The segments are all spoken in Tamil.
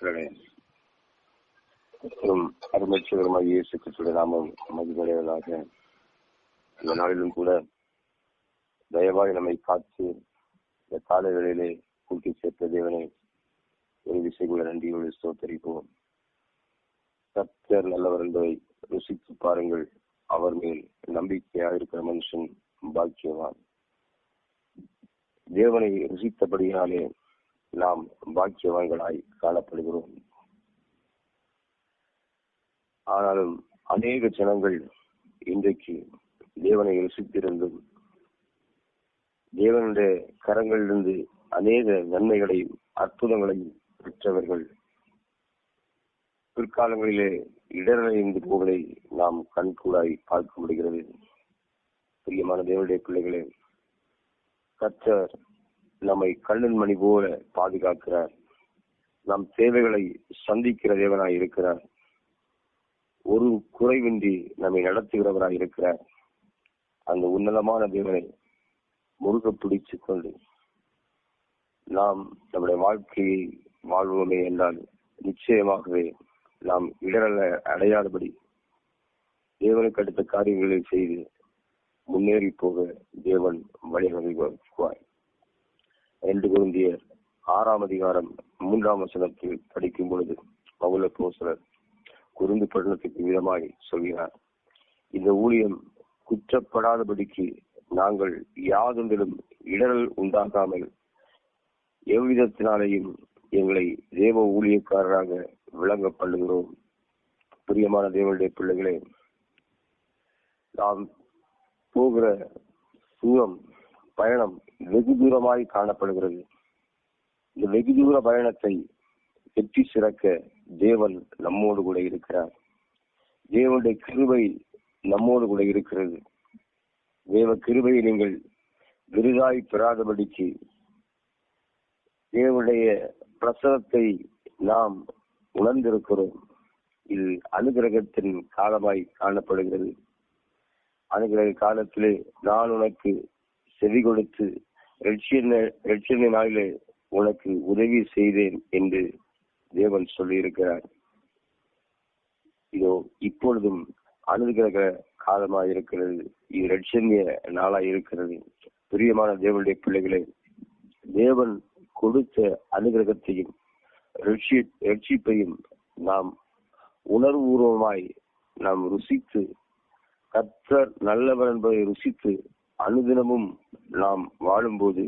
மக்களே மற்றும் அருமைச்சுவருமாய் இயேசு கிறிஸ்துடைய நாமம் மதிப்படைவதாக இந்த நாளிலும் கூட தயவாய் நம்மை காத்து இந்த காலவேளையிலே கூட்டி சேர்த்த தேவனை ஒரு விசைக்குள்ள நன்றியோடு ஸ்தோத்தரிப்போம். கர்த்தர் நல்லவர் என்பதை ருசித்து பாருங்கள். அவர் மேல் நம்பிக்கையாக இருக்கிற மனுஷன் பாக்கியவான். தேவனை ருசித்தபடியாலே நாம் பாக்கியவான்களாய் காணப்படுகிறோம். ஆனாலும் அநேக ஜனங்கள் இன்றைக்கு தேவனை ருசித்திருந்தும் தேவனுடைய கரங்களிலிருந்து அநேக நன்மைகளையும் அற்புதங்களையும் பெற்றவர்கள் பிற்காலங்களிலே இடரடைந்து போவதை நாம் கண்கூடாய் பார்க்க முடிகிறது. பிரியமான தேவனுடைய பிள்ளைகளே கற்ற நம்மை கண்ணின் மணி போல பாதுகாக்கிறார். நம் தேவைகளை சந்திக்கிற தேவனாய் இருக்கிறார். ஒரு குறைவின்றி நம்மை நடத்துகிறவராய் இருக்கிறார். அந்த உன்னதமான தேவனை முருக பிடிச்சு கொண்டு நாம் நம்முடைய வாழ்க்கையை வாழ்வோமே என்றால் நிச்சயமாகவே நாம் இடரல அடையாதபடி தேவனுக்கு அடுத்த காரியங்களை செய்து முன்னேறி போக தேவன் வழிவகுவார் ரெண்டு குருந்தியர் ஆறாம் அதிகாரம் மூன்றாம் வசனத்தில் படிக்கும் பொழுது பவுல போசலர் குருந்து பட்டணத்துக்கு விதமாய் சொல்கிறார் இந்த ஊழியம் குற்றப்படாதபடிக்கு நாங்கள் யாதொன்றிலும் இடரல் உண்டாகாமல் எவ்விதத்தினாலேயும் எங்களை தேவ ஊழியக்காரராக விளங்க பண்ணுகிறோம் பிரியமான தேவனுடைய பிள்ளைகளே நாம் போகிற தூரம் பயணம் வெகு தூரமாய் காணப்படுகிறது. இந்த வெகு தூர பயணத்தை வெற்றி சிறக்க தேவன் நம்மோடு கூட இருக்கிறார். தேவனுடைய கிருபை நம்மோடு கூட இருக்கிறது. தேவ கிருபையை நீங்கள் விருதாய் பெறாதபடிக்கு தேவனுடைய பிரசவத்தை நாம் உணர்ந்திருக்கிறோம். இது அனுகிரகத்தின் காலமாய் காணப்படுகிறது. அனுகிரக காலத்திலே நான் உனக்கு செவி கொடுத்து ரட்சிய நாளிலே உனக்கு உதவி செய்தேன் என்று தேவன் சொல்லியிருக்கிறார். இதோ இப்பொழுதும் அனுகிரக காலமா இருக்கிறது. இது ரட்சண்ய நாளா இருக்கிறது. பிரியமான தேவனுடைய பிள்ளைகளே தேவன் கொடுத்த அனுகிரகத்தையும் ரட்சிப்பையும் நாம் உணர்வுபூர்வமாய் நாம் ருசித்து கத்தர் நல்லவர் என்பதை ருசித்து அனுதினமும் நாம் வாழும்போது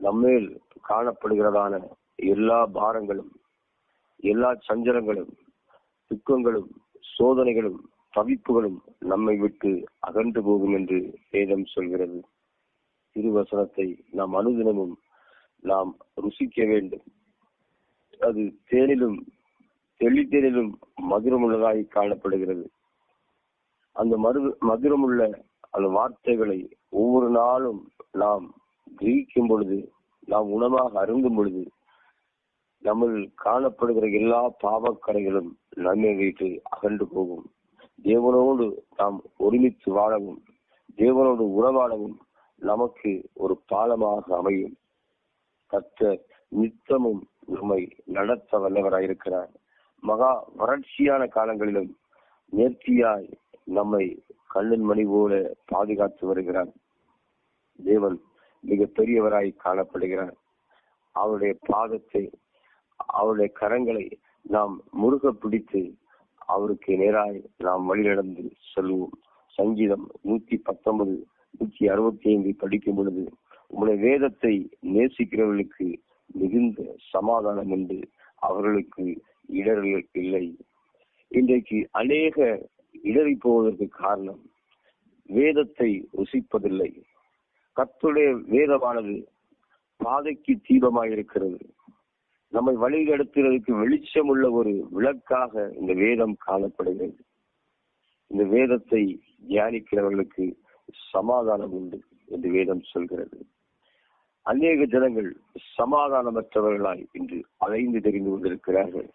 நம்மேல் காணப்படுகிறதான எல்லா பாரங்களும் எல்லா சஞ்சலங்களும் துக்கங்களும் சோதனைகளும் தவிப்புகளும் நம்மை விட்டு அகன்று போகும் என்று வேதம் சொல்கிறது. திருவசனத்தை நாம் அனுதினமும் நாம் ருசிக்க வேண்டும். அது தேனிலும் தெளித்தேனிலும் மதுரமுள்ளதாய் காணப்படுகிறது. அந்த மது மதுரமுள்ள அந்த வார்த்தைகளை ஒவ்வொரு நாளும் நாம் கிரகிக்கும் பொழுது நாம் உணவாக அருந்தும் பொழுது நம்ம காணப்படுகிற எல்லா பாவக்கரைகளும் நம்மை வைத்து அகன்று போகும். தேவனோடு நாம் ஒருமித்து வாழவும் தேவனோடு உறவாடவும் நமக்கு ஒரு பாலமாக அமையும். கத்த நித்தமும் நம்மை நடத்த வல்லவராயிருக்கிறார். மகா வறட்சியான காலங்களிலும் நேர்த்தியாய் நம்மை கண்ணின் மணி போல பாதுகாத்து வருகிறார் தேவன் மிக பெரியவராய் காணப்படுகிறார். அவருடைய பாதத்தை அவருடைய கரங்களை நாம் முருக பிடித்து அவருக்கு நேராய் நாம் வழிநடந்து செல்வோம். சங்கீதம் நூத்தி பத்தொன்பது நூத்தி அறுபத்தி ஐந்து படிக்கும் பொழுது உங்களுடைய வேதத்தை நேசிக்கிறவர்களுக்கு மிகுந்த சமாதானம் உண்டு. அவர்களுக்கு இடர்கள் இல்லை. இன்றைக்கு அநேக இடறி போவதற்கு காரணம் வேதத்தை ருசிப்பதில்லை. கத்துடைய வேதமானது பாதைக்கு தீபமாயிருக்கிறது. நம்மை வழிநடத்துவதற்கு வெளிச்சம் உள்ள ஒரு விளக்காக இந்த வேதம் காணப்படுகிறது. இந்த வேதத்தை தியானிக்கிறவர்களுக்கு சமாதானம் உண்டு என்று வேதம் சொல்கிறது. அநேக ஜனங்கள் சமாதானமற்றவர்களாய் இன்று அலைந்து தெரிந்து கொண்டிருக்கிறார்கள்.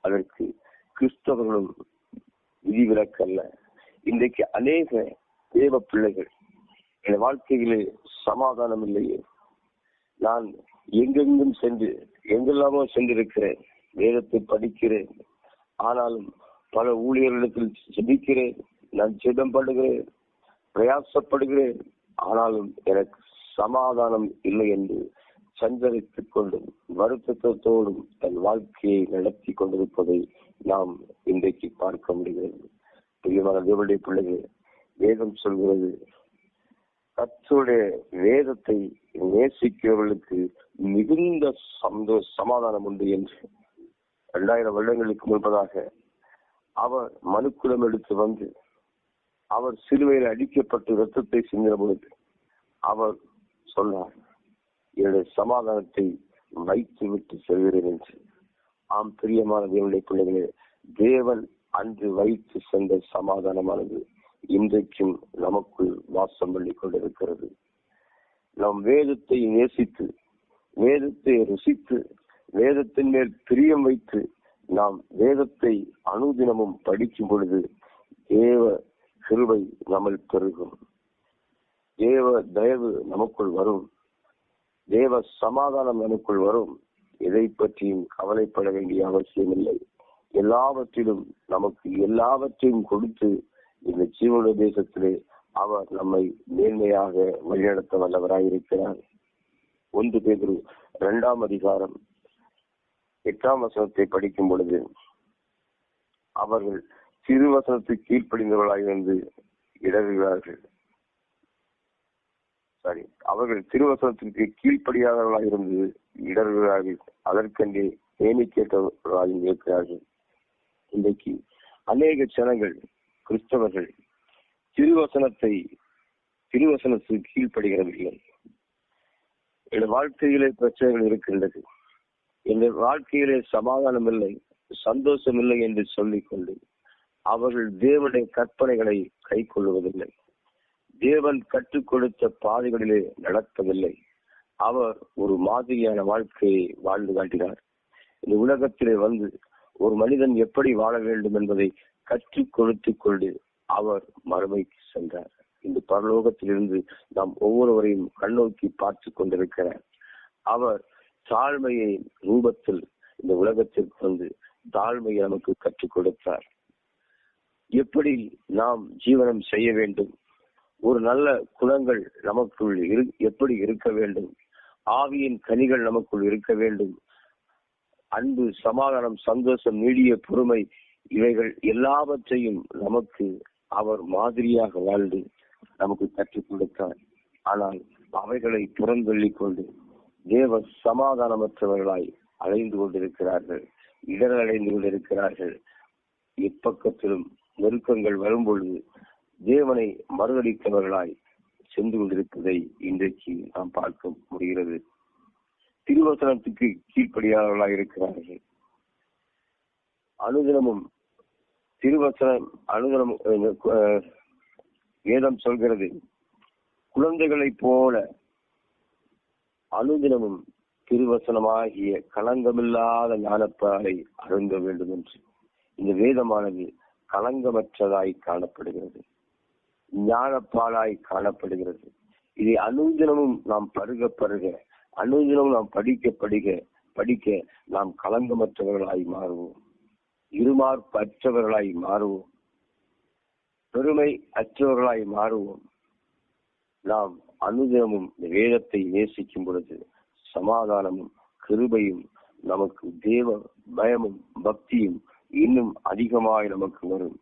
அதற்கு கிறிஸ்தவர்களும் விதிவிலக்கல்ல. இன்றைக்கு அநேக தேவ பிள்ளைகள் என் வாழ்க்கையிலே சமாதானம் இல்லையே. நான் எங்கெங்கும் சென்று எங்கெல்லாமோ சென்றிருக்கிறேன். வேதத்தை படிக்கிறேன். ஆனாலும் பல ஊழியர்களிடத்தில் ஜபிக்கிறேன். நான் ஜெபம் பண்ணுகிறேன் பிரயாசப்படுகிறேன். ஆனாலும் எனக்கு சமாதானம் இல்லை என்று சஞ்சரித்துக் கொண்டும் வருத்தத்தோடும் தன் வாழ்க்கையை நடத்தி கொண்டிருப்பதை நாம் இன்றைக்கு பார்க்க முடிகிறது. பிரியமான தேவனுடைய பிள்ளைகள் வேதம் சொல்கிறது கர்த்தருடைய வேதத்தை நேசிக்கிறவர்களுக்கு மிகுந்த சந்தோஷ சமாதானம் உண்டு என்று இரண்டாயிரம் வருடங்களுக்கு முன்பதாக அவர் மனுக்குளம் எடுத்து வந்து அவர் சிலுவையில் அடிக்கப்பட்டு ரத்தத்தை சிந்தின பொழுது அவர் சொன்னார். என்னுடைய சமாதானத்தை வைத்து விட்டு செல்கிறேன் என்று. ஆம் பிரியமான தேவனுடைய பிள்ளைகளே தேவன் அன்று வைத்து சென்ற சமாதானமானது இன்றைக்கும் நமக்குள் வாசம் பண்ணி கொண்டிருக்கிறது. நம் வேதத்தை நேசித்து வேதத்தை ருசித்து வேதத்தின் மேல் பிரியம் வைத்து நாம் வேதத்தை அனுதினமும் படிக்கும் பொழுது தேவ கிருபை நம்ம பெருகும். தேவ தயவு நமக்குள் வரும். தேவ சமாதானம் எனக்குள் வரும் எதை பற்றியும் கவலைப்பட வேண்டிய அவசியம் இல்லை எல்லாவற்றிலும் நமக்கு எல்லாவற்றையும் கொடுத்து இந்த ஜீவன தேசத்திலே அவர் நம்மை மேன்மையாக வழிநடத்த வல்லவராயிருக்கிறார் ஒன்று பேர் இரண்டாம் அதிகாரம் எட்டாம் வசனத்தை படிக்கும் பொழுது அவர்கள் திருவசனத்துக்கு கீழ்ப்படிந்தவர்களாக இருந்து இடறுகிறார்கள் சாரி அவர்கள் திருவசனத்திற்கு கீழ்ப்படியாதவர்களாக இருந்து இடறுகிறார்கள் அதற்கென்றே கேட்டவர்களாக இருக்கிறார்கள். இன்றைக்கு அநேக ஜனங்கள் கிறிஸ்தவர்கள் திருவசனத்தை திருவசனத்துக்கு கீழ்ப்படுகிறவர்கள். என் வாழ்க்கையிலே பிரச்சனைகள் இருக்கின்றது. என் வாழ்க்கையிலே சமாதானம் இல்லை சந்தோஷம் இல்லை என்று சொல்லிக்கொண்டு அவர்கள் தேவனுடைய கற்பனைகளை கை தேவன் கற்றுக் கொடுத்த பாதைகளிலே நடப்பதில்லை. அவர் ஒரு மாதிரியான வாழ்க்கையை வாழ்ந்து காட்டினார். இந்த உலகத்திலே வந்து ஒரு மனிதன் எப்படி வாழ வேண்டும் என்பதை கற்றுக் கொடுத்து கொண்டு அவர் மறுமைக்கு சென்றார். இந்த பரலோகத்திலிருந்து நாம் ஒவ்வொருவரையும் கண்ணோக்கி பார்த்து கொண்டிருக்கிறார் அவர் தாழ்மையை ரூபத்தில் இந்த உலகத்திற்கு வந்து தாழ்மையை நமக்கு கற்றுக் கொடுத்தார். எப்படி நாம் ஜீவனம் செய்ய வேண்டும்? ஒரு நல்ல குணங்கள் நமக்குள் எப்படி இருக்க வேண்டும்? ஆவியின் கனிகள் நமக்குள் இருக்க வேண்டும். அன்பு சமாதானம் சந்தோஷம் நீடிய பொறுமை இவைகள் எல்லாவற்றையும் நமக்கு அவர் மாதிரியாக வாழ்ந்து நமக்கு கற்றுக் கொடுத்தார். ஆனால் அவைகளை புறந்தள்ளிக் கொண்டு தேவ சமாதானமற்றவர்களாய் அலைந்து கொண்டிருக்கிறார்கள் இடர் அடைந்து கொண்டிருக்கிறார்கள். எப்பக்கத்திலும் நெருக்கங்கள் வரும்பொழுது தேவனை மறுதளித்தவர்களாய் சென்று கொண்டிருப்பதை இன்றைக்கு நாம் பார்க்க முடிகிறது. திருவசனத்துக்கு கீழ்ப்படியாளர்களாக இருக்கிறார்கள். அனுதினமும் திருவசனம் அனுதினம் வேதம் சொல்கிறது. குழந்தைகளைப் போல அனுதினமும் திருவசனமாகிய களங்கமில்லாத ஞானப்பாலை அருந்த வேண்டும் என்று. இந்த வேதமானது களங்கமற்றதாய் காணப்படுகிறது. ஞானப்பாலாய் காணப்படுகிறது. இதை அனுதினமும் நாம் பருக பருக அனுதினமும் நாம் படிக்க படிக்க படிக்க நாம் களங்கமற்றவர்களாய் மாறுவோம். இருமார்ப்பு அற்றவர்களாய் மாறுவோம். பெருமை அற்றவர்களாய் மாறுவோம். நாம் அனுதினமும் வேதத்தை நேசிக்கும் பொழுது சமாதானமும் கிருபையும் நமக்கு தேவ பயமும் பக்தியும் இன்னும் அதிகமாய் நமக்கு வரும்.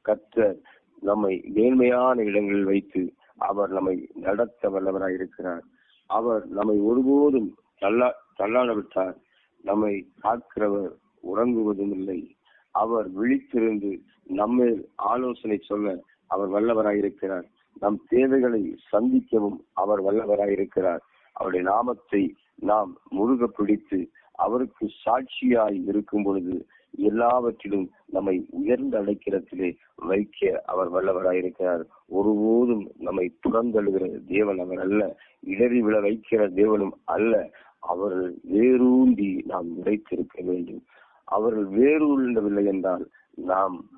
கர்த்தர் நம்மை மேன்மையான இடங்களில் வைத்து அவர் நம்மை நடத்த வல்லவராய் இருக்கிறார். அவர் நம்மை ஒருபோதும் தள்ளா தள்ளாட விட்டார் நம்மை காக்கிறவர் உறங்குவதும் இல்லை. அவர் விழித்திருந்து நம்மேல் ஆலோசனை சொல்ல அவர் வல்லவராயிருக்கிறார் நம் தேவைகளை சந்திக்கவும் அவர் வல்லவராயிருக்கிறார் அவருடைய நாமத்தை நாம் முருக பிடித்து அவருக்கு சாட்சியாய் இருக்கும் பொழுது எல்லாவற்றிலும் நம்மை உயர்ந்த அடைக்கிறத்திலே வைக்க அவர் வல்லவராயிருக்கிறார் ஒருபோதும் நம்மை புறந்தழுகிற தேவன் அவர் அல்ல. இடறி விழ வைக்கிற தேவனும் அல்ல. அவர்கள் வேரூன்றி நாம் நிலைத்திருக்க வேண்டும். அவர்கள் வேரூண்டவில்லை என்றால் நாம்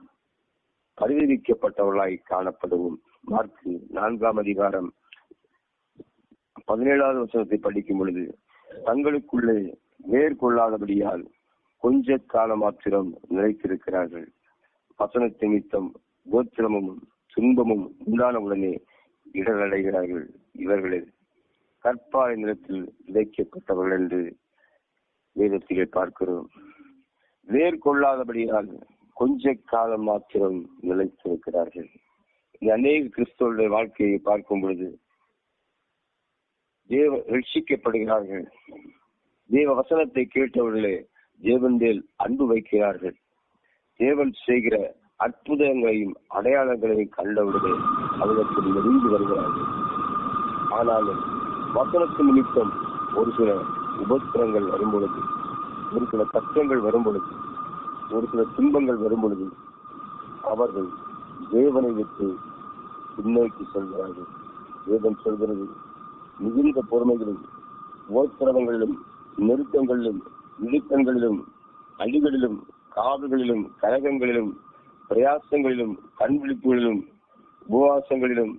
பரிதவிக்கப்பட்டவர்களாய் காணப்படுவோம். மார்க்கு நான்காம் அதிகாரம் பதினேழாவது வசனத்தை படிக்கும் பொழுது தங்களுக்குள்ளே மேற்கொள்ளாதபடியால் கொஞ்ச கால மாத்திரம் நிலைத்திருக்கிறார்கள். வசன நிமித்தம் கோத்திரமும் துன்பமும் உண்டானவுடனே இடரடைகிறார்கள் இவர்களில் கற்பாறை நிலத்தில் விதைக்கப்பட்டவர்கள் என்று வேதத்திலே பார்க்கிறோம். வேர் கொள்ளாதபடியால் கொஞ்ச காலம் மாத்திரம் நிலைத்திருக்கிறார்கள். இந்த அநேக கிறிஸ்தவருடைய வாழ்க்கையை பார்க்கும் பொழுது தேவ ரட்சிக்கப்படுகிறார்கள். தேவ வசனத்தை கேட்டவர்களே தேவன் மேல் அன்பு வைக்கிறார்கள். தேவன் செய்கிற அற்புதங்களையும் அடையாளங்களையும் கண்டவுடனே அவர்களுக்கு நெருங்கி வருகிறார்கள். ஆனாலும் வசனத்து நிமித்தம் ஒரு சில உபத்திரங்கள் வரும் பொழுது ஒரு சில கஷ்டங்கள் வரும் பொழுது ஒரு சில துன்பங்கள் வரும் பொழுது அவர்கள் தேவனை விட்டு பின்னோக்கி செல்கிறார்கள். தேவன் சொல்கிறது மிகுந்த பொறுமைகளிலும் உபத்திரவங்களிலும் நெருக்கங்களிலும் இழுக்கங்களிலும் அடிகளிலும் காவல்களிலும் கழகங்களிலும் பிரயாசங்களிலும் கண்விழிப்புகளிலும் உபவாசங்களிலும்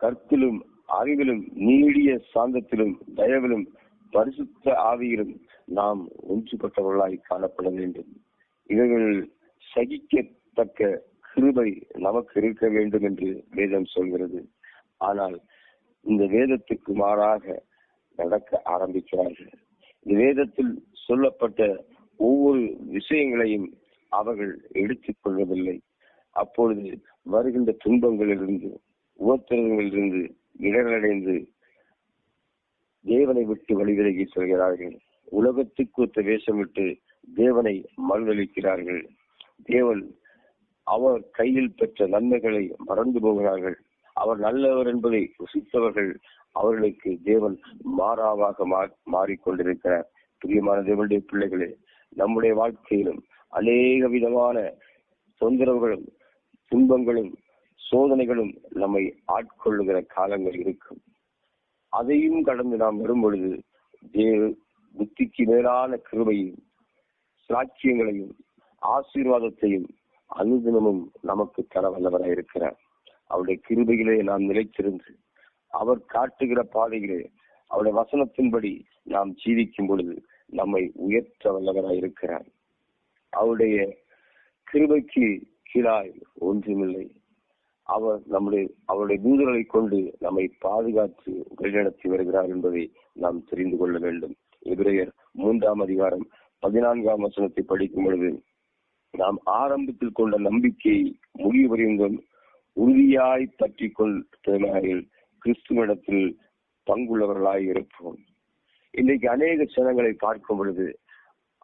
கற்பிலும் அறிவிலும் நீடிய சாந்தத்திலும் தயவிலும் பரிசுத்த ஆவியிலும் நாம் ஒன்றுபட்டவர்களாய் காணப்பட வேண்டும். இவர்கள் சகிக்கத்தக்க கிருபை நமக்கு இருக்க வேண்டும் என்று வேதம் சொல்கிறது. ஆனால் இந்த வேதத்துக்கு மாறாக நடக்க ஆரம்பிக்கிறார்கள். இந்த வேதத்தில் சொல்லப்பட்ட ஒவ்வொரு விஷயங்களையும் அவர்கள் எடுத்துக் கொள்வதில்லை. அப்பொழுது வருகின்ற துன்பங்களிலிருந்து உபத்திரங்களிலிருந்து இடரடைந்து தேவனை விட்டு வழிவிலகி செல்கிறார்கள். உலகத்துக்கு ஒத்த வேஷம் விட்டு தேவனை மறுதளிக்கிறார்கள் தேவன் அவர் கையில் பெற்ற நன்மைகளை மறந்து போகிறார்கள். அவர் நல்லவர் என்பதை ருசித்தவர்கள் அவர்களுக்கு தேவன் மாறாவாக மாறிக்கொண்டிருக்கிறார். பிரியமான தேவனுடைய பிள்ளைகளே நம்முடைய வாழ்க்கையிலும் அநேக விதமான தொந்தரவுகளும் துன்பங்களும் சோதனைகளும் நம்மை ஆட்கொள்ளுகிற காலங்கள் இருக்கும். அதையும் கடந்து நாம் வரும் பொழுது தேவ புத்திக்கு மேலான கிருபையும் சாட்சியங்களையும் ஆசீர்வாதத்தையும் அனுதினமும் நமக்கு தர வல்லவராக இருக்கிறார். அவருடைய கிருபையிலே நாம் நிலைத்திருந்து அவர் காட்டுகிற பாதையிலே அவருடைய வசனத்தின்படி நாம் ஜீவிக்கும் பொழுது நம்மை உயர்த்த வல்லவராய் இருக்கிறார். அவருடைய கிருபைக்கு கீழாய் ஒன்றுமில்லை. அவர் நம்முடைய அவருடைய தூதர்களை கொண்டு நம்மை பாதுகாத்து வழிநடத்தி வருகிறார் என்பதை நாம் தெரிந்து கொள்ள வேண்டும். எபிரேயர் மூன்றாம் அதிகாரம் பதினான்காம் வசனத்தை படிக்கும் பொழுது நாம் ஆரம்பத்தில் கொண்ட நம்பிக்கையை முடிவுபறிந்தும் உறுதியாய் பற்றி கொள் கிறிஸ்துவ இடத்தில் பங்குள்ளவர்களாய் இருப்போம். இன்னைக்கு அநேக ஜனங்களை பார்க்கும் பொழுது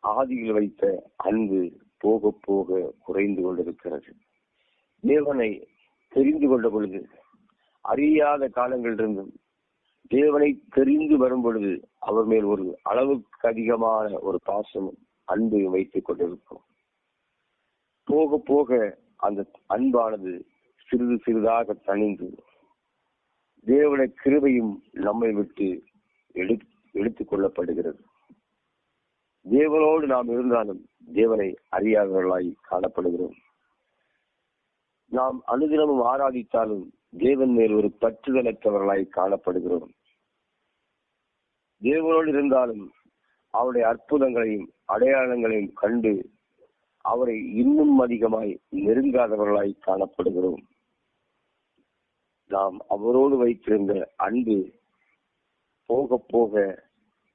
ஆதியில் வைத்த அன்பு போக போக குறைந்து கொண்டிருக்கிறது. தேவனை தெரிந்து கொண்ட பொழுது அறியாத காலங்களிலிருந்தும் தேவனை தெரிந்து வரும் பொழுது அவர் மேல் ஒரு அளவுக்கு அதிகமான ஒரு பாசமும் அன்பையும் வைத்துக் கொண்டிருக்கும். போக போக அந்த அன்பானது சிறிது சிறிதாக தணிந்து தேவன கிருபையும் நம்மை விட்டு எடு எடுத்துக் கொள்ளப்படுகிறது தேவனோடு நாம் இருந்தாலும் தேவனை அறியாதவர்களாய் காணப்படுகிறோம். நாம் அனுதினமும் ஆராதித்தாலும் தேவன் மேல் ஒரு பற்றுதலற்றவர்களாய் காணப்படுகிறோம். தேவனோடு இருந்தாலும் அவருடைய அற்புதங்களையும் அடையாளங்களையும் கண்டு அவரை இன்னும் அதிகமாய் நெருங்காதவர்களாய் காணப்படுகிறோம். நாம் அவரோடு வைத்திருந்த அன்பு போக போக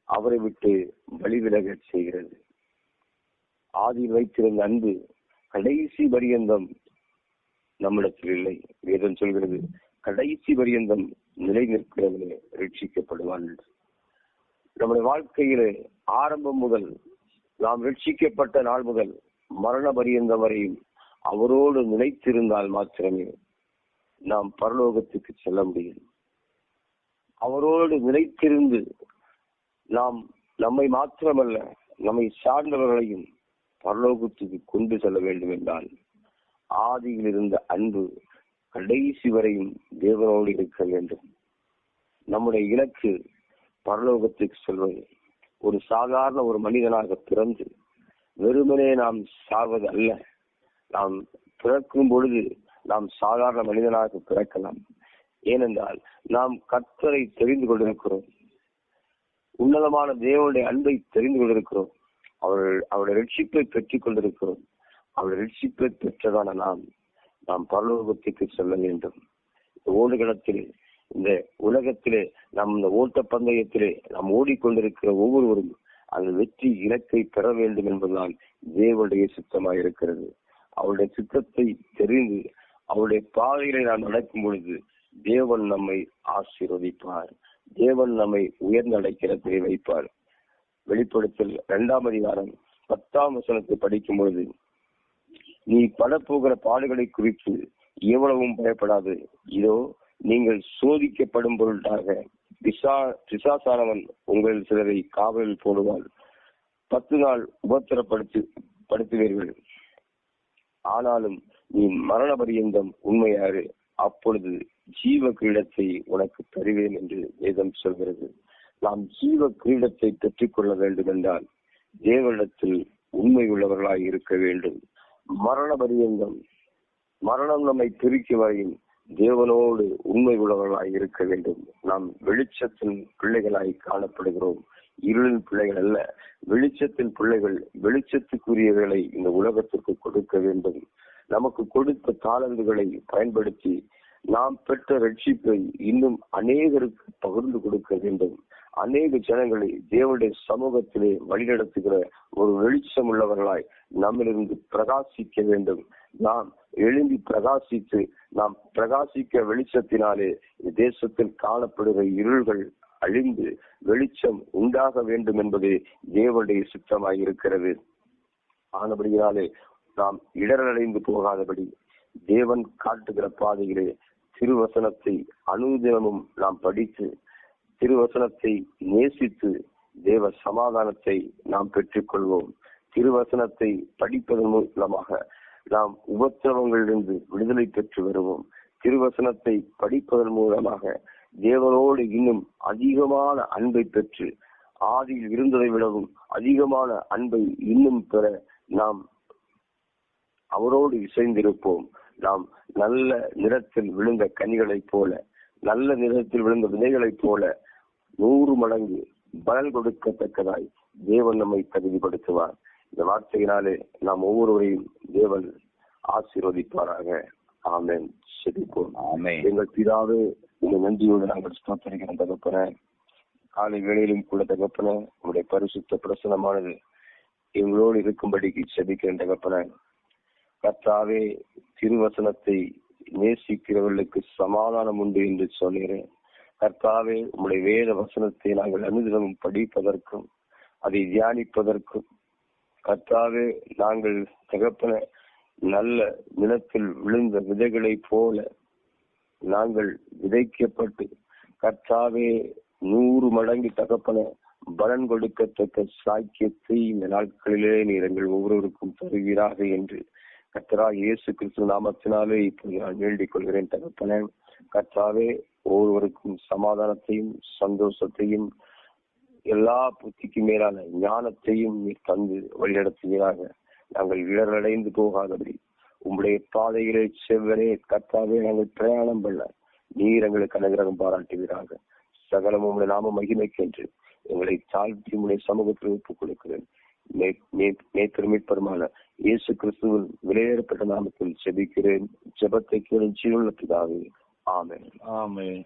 அவரை விட்டு வழிவிலக செய்கிறது. ஆதியில் வைத்திருந்த அன்பு கடைசி பரியந்தம் நம்மிடத்தில் இல்லை. வேதம் சொல்கிறது கடைசி பரியந்தம் நிலை நிற்கிறவனே ரட்சிக்கப்படுவான் நம்முடைய வாழ்க்கையிலே ஆரம்பம் முதல் நாம் ரட்சிக்கப்பட்ட நாள் முதல் மரண பரியந்தம் வரையும் அவரோடு நிலைத்திருந்தால் மாத்திரமே நாம் பரலோகத்துக்கு செல்ல முடியும். அவரோடு நிலைத்திருந்து நாம் நம்மை மாத்திரமல்ல நம்மை சார்ந்தவர்களையும் பரலோகத்துக்கு கொண்டு செல்ல வேண்டும் என்றால் ஆதியில் இருந்த அன்பு கடைசி வரையும் தேவனோடு இருக்க வேண்டும். நம்முடைய இலக்கு பரலோகத்துக்கு செல்வது. ஒரு சாதாரண ஒரு மனிதனாக பிறந்து வெறுமனே நாம் சாவது அல்ல. நாம் பிறக்கும் பொழுது நாம் சாதாரண மனிதனாக பிறக்கலாம். ஏனென்றால் நாம் கத்தரை தெரிந்து கொண்டிருக்கிறோம். உன்னதமான தேவனுடைய அன்பை தெரிந்து கொண்டிருக்கிறோம். அவர்கள் அவருடைய ரட்சிப்பை பெற்றுக் கொண்டிருக்கிறோம். அவருடைய ரட்சிப்பை பெற்றதான நாம் நாம் பரலோகத்துக்கு செல்ல வேண்டும். இந்த ஓடுகளத்திலே இந்த உலகத்திலே நம் இந்த ஓட்ட பந்தயத்திலே நாம் ஓடிக்கொண்டிருக்கிற ஒவ்வொருவரும் அந்த வெற்றி இலக்கை பெற வேண்டும் என்பதுதான் தேவனுடைய சித்தமாக இருக்கிறது. அவருடைய சித்தத்தை தெரிந்து அவருடைய பாதைகளை நாம் நடக்கும் பொழுது தேவன் நம்மை ஆசீர்வதிப்பார். தேவன் நம்மை உயர்ந்தடைக்கிறதை வைப்பார். வெளிப்படுத்தல் இரண்டாம் அதிகாரம் பத்தாம் வசனத்தை படிக்கும் பொழுது நீ படப்போகிற பாடுகளை குறித்து எவ்வளவும் பயப்படாது. இதோ நீங்கள் சோதிக்கப்படும் பொருட்டாக பிசா பிசாசானவன் உங்கள் சிலரை காவலில் போடுவார் பத்து நாள் உபத்திரப்படுத்து படுத்துவீர்கள். ஆனாலும் நீ மரண பரியந்தம் உண்மையாறு அப்பொழுது ஜீவ கிரீடத்தை உனக்கு தருவேன் என்று வேதம் சொல்கிறது. நாம் ஜீவ கிரீடத்தை பெற்றுக்கொள்ள வேண்டும் என்றால் தேவனிடத்தில் உண்மை உள்ளவர்களாய் இருக்க வேண்டும். மரண பரியந்தம் மரணம் நம்மை பிரிக்கும் வரையும் தேவனோடு உண்மை உள்ளவர்களாய் இருக்க வேண்டும். நாம் வெளிச்சத்தின் பிள்ளைகளாய் காணப்படுகிறோம். இருளின் பிள்ளைகள் அல்ல வெளிச்சத்தின் பிள்ளைகள் வெளிச்சத்துக்குரியவர்களை இந்த உலகத்திற்கு கொடுக்க வேண்டும். நமக்கு கொடுத்த தாளந்துகளை பயன்படுத்தி நாம் பெற்ற ரட்சிப்பை இன்னும் அநேகருக்கு பகிர்ந்து கொடுக்க வேண்டும். அநேக ஜனங்களை தேவனுடைய சமூகத்திலே வழிநடத்துகிற ஒரு வெளிச்சம் உள்ளவர்களாய் நம்மிலிருந்து பிரகாசிக்க வேண்டும். நாம் எழுந்தி பிரகாசித்து நாம் பிரகாசிக்க வெளிச்சத்தினாலே தேசத்தில் காணப்படுகிற இருள்கள் அழிந்து வெளிச்சம் உண்டாக வேண்டும் என்பதே தேவனுடைய சித்தமாய் இருக்கிறது. ஆனபடியினாலே நாம் இடரடைந்து போகாதபடி தேவன் காட்டுகிற பாதையிலே திருவசனத்தை அனுதினமும் நாம் படித்து திருவசனத்தை நேசித்து தேவ சமாதானத்தை நாம் பெற்றுக்கொள்வோம். திருவசனத்தை படிப்பதன் மூலமாக நாம் உபத்திரவங்களிலிருந்து விடுதலை பெற்று வருவோம். திருவசனத்தை படிப்பதன் மூலமாக தேவனோடு இன்னும் அதிகமான அன்பை பெற்று ஆதியில் இருந்ததை விடவும் அதிகமான அன்பை இன்னும் பெற நாம் அவரோடு இசைந்திருப்போம். நாம் நல்ல நிறத்தில் விழுந்த கனிகளைப் போல நல்ல நிறத்தில் விழுந்த விதைகளைப் போல நூறு மடங்கு பலன் கொடுக்கத்தக்கதாய் தேவன் நம்மை தகுதிப்படுத்துவார் இந்த வார்த்தையினாலே நாம் ஒவ்வொருவரையும் தேவன் ஆசீர்வதிப்பாராக. ஆமென். செபிப்போம். எங்கள் பிதாவே இந்த நன்றியோடு நாங்கள் ஸ்தோத்தரிக்கிறோம் தகப்பன. காலை வேளையிலும் கூட தகப்பன உங்களுடைய பரிசுத்த பிரசனமானது எங்களோடு இருக்கும்படிக்கு செபிக்கிறேன் தகப்பன. கர்த்தாவே திருவசனத்தை நேசிக்கிறவர்களுக்கு சமாதானம் உண்டு என்று சொல்கிறேன் கர்த்தாவே உங்களுடைய வேத வசனத்தை நாங்கள் அனுதினமும் படிப்பதற்கும் அதை தியானிப்பதற்கும் கர்த்தாவே நாங்கள் தகப்பன நல்ல நிலத்தில் விழுந்த விதைகளைப் போல நாங்கள் விதைக்கப்பட்டு கர்த்தாவே நூறு மடங்கு தகப்பன பலன் கொடுக்கத்தக்க சாக்கியத்தை இந்த நாட்களிலே நீர் எங்கள் ஒவ்வொருவருக்கும் தருகிறார்கள் என்று கர்த்தராக இயேசு கிறிஸ்து நாமத்தினாலே இப்போது நான் வேண்டிக் கொள்கிறேன் தகப்பன. கர்த்தாவே ஒவ்வொருவருக்கும் சமாதானத்தையும் சந்தோஷத்தையும் எல்லா புத்திக்கு மேலான ஞானத்தையும் நீர் தந்து வழிநடத்துவீராக. நாங்கள் இடரடைந்து போகாதபடி உம்முடைய பாதையிலே செவ்வரே கர்த்தாவே நாங்கள் பிரயாணம் பண்ண நீர் எங்களுக்கு அனுகிரகம் பாராட்டுவீராக. சகலம் உங்களுடைய நாம மகிமைக்கென்று எங்களை தாழ்த்தி உங்களுடைய சமூகத்தில் ஒப்புக் கொடுக்கிறேன் நேற்று இயேசு கிறிஸ்துவின் விலையேறப்பட்ட நாமத்தில் செபிக்கிறேன். ஜெபத்தை கேளும் சீருள்ள பிதாவே. ஆமென். ஆமென்.